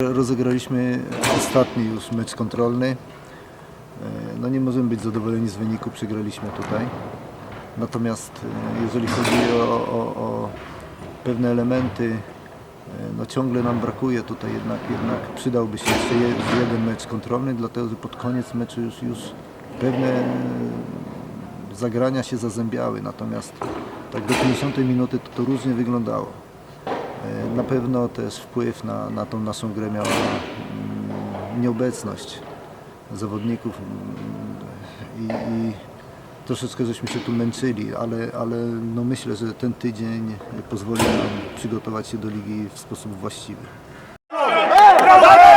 Rozegraliśmy ostatni już mecz kontrolny. No nie możemy być zadowoleni z wyniku, przegraliśmy tutaj. Natomiast e, jeżeli chodzi o, o, o pewne elementy, e, no ciągle nam brakuje tutaj jednak, jednak przydałby się jeszcze je- jeden mecz kontrolny, dlatego że pod koniec meczu już, już pewne e, zagrania się zazębiały, natomiast tak do 50 minuty to, to różnie wyglądało. Na pewno też wpływ na, na tą naszą grę miała mm, nieobecność zawodników i, i troszeczkę żeśmy się tu męczyli, ale, ale no myślę, że ten tydzień pozwoli nam przygotować się do ligi w sposób właściwy. Domyka!